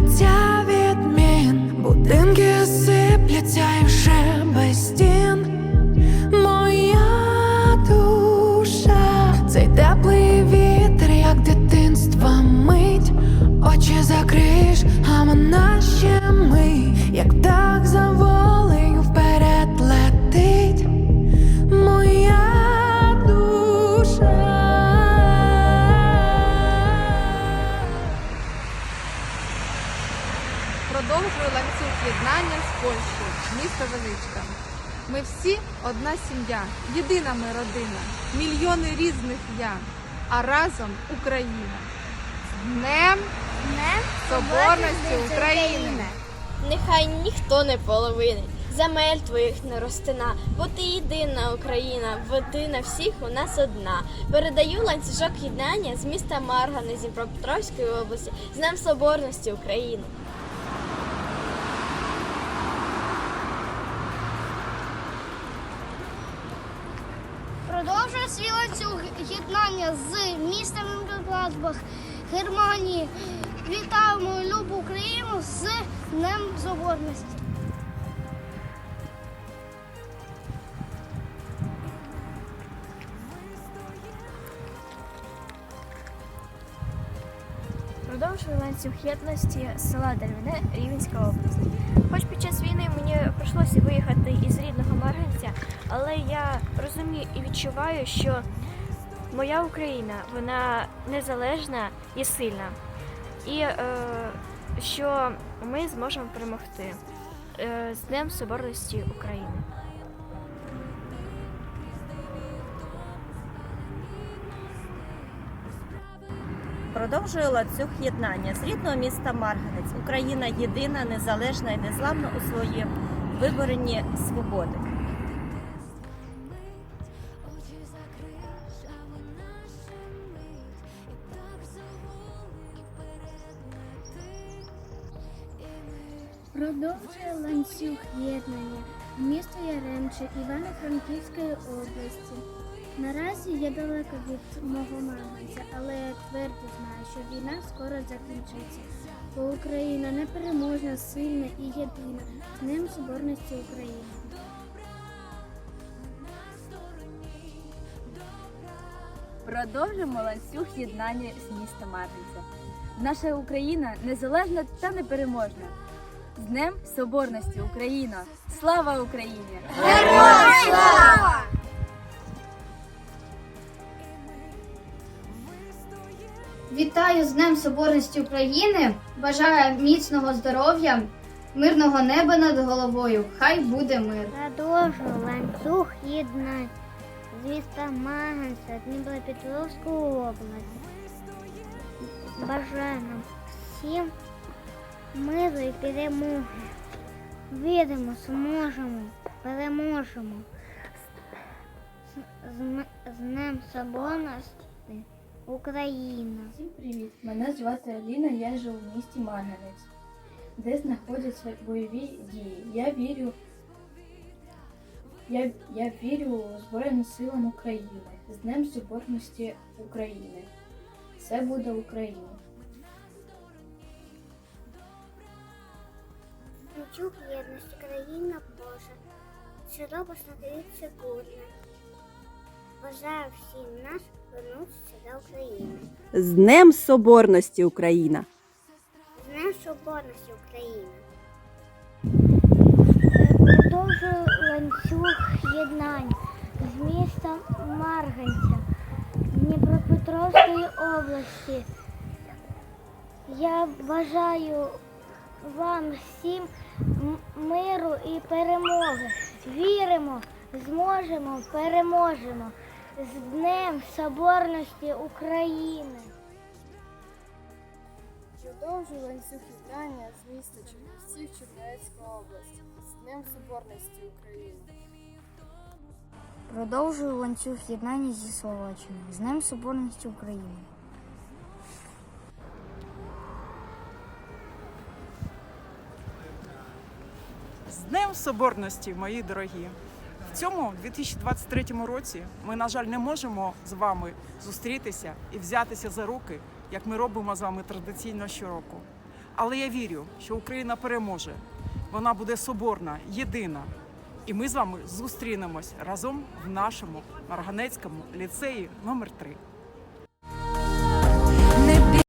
家。Продовжую ланцюг єднання з Польщею, місто Величка. Ми всі одна сім'я, єдина ми родина, мільйони різних я, а разом Україна. З Днем Днем Соборності України. Нехай ніхто не половинить, земель твоїх не ростина, бо ти єдина Україна, води на всіх у нас одна. Передаю ланцюжок єднання з міста Маргани з Дніпропетровської області з Днем Соборності України. Продовжує свій ланцюг єднання з містом Гладбах, Германії. Вітаємо любу Україну з Днем Соборності. Продовжую ланцюг єдності села Дервіне, Рівненська область. Хоч під час війни мені прийшлося виїхати із рідного Марганця, але я розумію і відчуваю, що моя Україна вона незалежна і сильна, і е, що ми зможемо перемогти е, з Днем Соборності України. Продовжує ланцюг єднання з рідного міста Марганець. Україна єдина, незалежна і незламна у своїй виборенні свободи. Продовжує ланцюг єднання місто Яремче Івано-Франківської області. Наразі я далеко від мого мамиця, але я твердо знаю, що війна скоро закінчиться. Бо Україна непереможна, сильна і єдина. З Днем Соборності України. Продовжимо ланцюг єднання з міста Марганця. Наша Україна незалежна та непереможна. З Днем Соборності Україна! Слава Україні! Вітаю з Днем Соборності України. Бажаю міцного здоров'я, мирного неба над головою. Хай буде мир. Продовжую ланцюг єднань з міста Маганця Дніпропетровської області. Бажаю нам всім миру і перемоги. Віримо, зможемо, переможемо. З, Днем Соборності Україна. Всім привіт! Мене звати Аліна, я живу в місті Марганець, де знаходяться бойові дії. Я вірю, я, я вірю Збройним силам України з Днем Соборності України. Це буде Україна. Ланцюг єдності країна Божа. Чудово стається гурна. Бажаю всім нас вернутися до України. З Днем Соборності Україна! З Днем Соборності України. Продовжую ланцюг єднань з міста Марганця Дніпропетровської області. Я бажаю вам всім миру і перемоги. Віримо, зможемо, переможемо. З Днем Соборності України. Продовжую ланцюг єднання з міста Чернівців Чернівецької області з Днем Соборності України. Продовжую ланцюг єднання зі Словаччиною. З Днем Соборності України. З Днем Соборності, мої дорогі! Цьому 2023 році ми, на жаль, не можемо з вами зустрітися і взятися за руки, як ми робимо з вами традиційно щороку. Але я вірю, що Україна переможе. Вона буде соборна, єдина. І ми з вами зустрінемось разом в нашому Марганецькому ліцеї номер 3